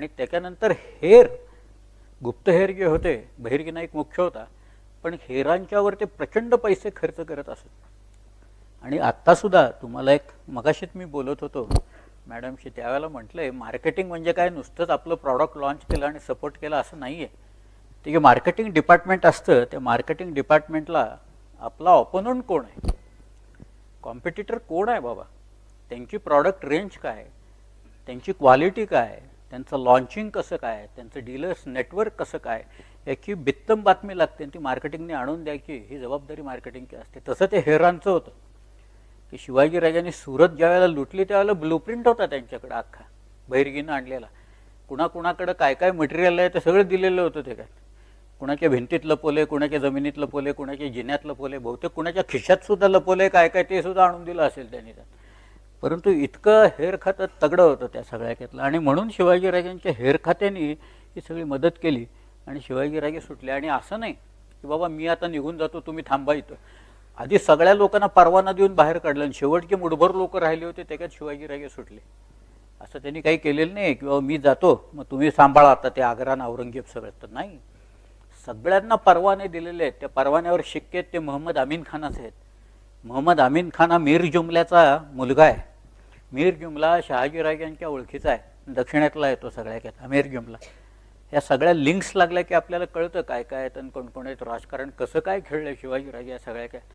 आणि त्याच्यानंतर हेर गुप्तहेर जे होते बहिर्गी एक मुख्य होता पण हेरांच्यावर ते प्रचंड पैसे खर्च करत असत. आणि आत्तासुद्धा तुम्हाला एक मगाशीच मी बोलत होतो मॅडमशी त्यावेळेला म्हटलं आहे मार्केटिंग म्हणजे काय? नुसतंच आपलं प्रॉडक्ट लॉन्च केलं आणि सपोर्ट केलं असं नाही आहे ते जे मार्केटिंग डिपार्टमेंट असतं त्या मार्केटिंग डिपार्टमेंटला आपला ऑपोनंट कोण आहे? कॉम्पिटिटर कोण आहे बाबा? त्यांची प्रॉडक्ट रेंज काय? त्यांची क्वालिटी काय? त्यांचं लॉन्चिंग कसं काय त्यांचं डीलर्स नेटवर्क कसं काय याची बित्तम बातमी लागते आणि ती मार्केटिंगने आणून द्यायची ही जबाबदारी मार्केटिंगची असते. तसं ते हेरांचं होतं. की शिवाजीराजांनी सुरत ज्यावेळेला लुटली त्यावेळेला ब्लूप्रिंट होता त्यांच्याकडे अख्खा बहिरगीनं आणलेला. कुणाकुणाकडं काय काय मटेरियल आहे ते सगळं दिलेलं होतं ते काय. कुणाच्या भिंतीत लपवले कुणाच्या जमिनीत लपवले कुणाच्या जिन्यात लपवले बहुतेक कुणाच्या खिशात सुद्धा लपवले काय काय ते सुद्धा आणून दिलं असेल त्यांनी त्यात. परंतु इतकं हेर खातं तगडं होतं त्या सगळ्या आणि म्हणून शिवाजीराजांच्या हेरखात्याने ही सगळी मदत केली. आणि शिवाजीराजे सुटले. आणि असं नाही की बाबा मी आता निघून जातो तुम्ही थांबा इथं. आधी सगळ्या लोकांना परवाना देऊन बाहेर काढलं आणि शेवटचे मुठभर लोक राहिले होते त्याच्यात शिवाजीराजे सुटले. असं त्यांनी काही केलेलं नाही की बाबा मी जातो मग तुम्ही सांभाळा आता ते आग्रा औरंगजेब सगळं. तर नाही. सगळ्यांना परवाने दिलेले आहेत. त्या परवान्यावर शिक्के ते मोहम्मद अमीन खानाचे आहेत. मोहम्मद अमीन खान हा मीर जुमल्याचा मुलगा आहे. मीर जुमला शहाजीराजांच्या ओळखीचा आहे. दक्षिणेतला येतो सगळ्यात अमीर जुमला. या सगळ्या लिंक्स लागल्या की आपल्याला कळतं काय काय आहेत आणि कोणकोण आहेत राजकारण कसं काय खेळलं शिवाजीराजे या सगळ्या काय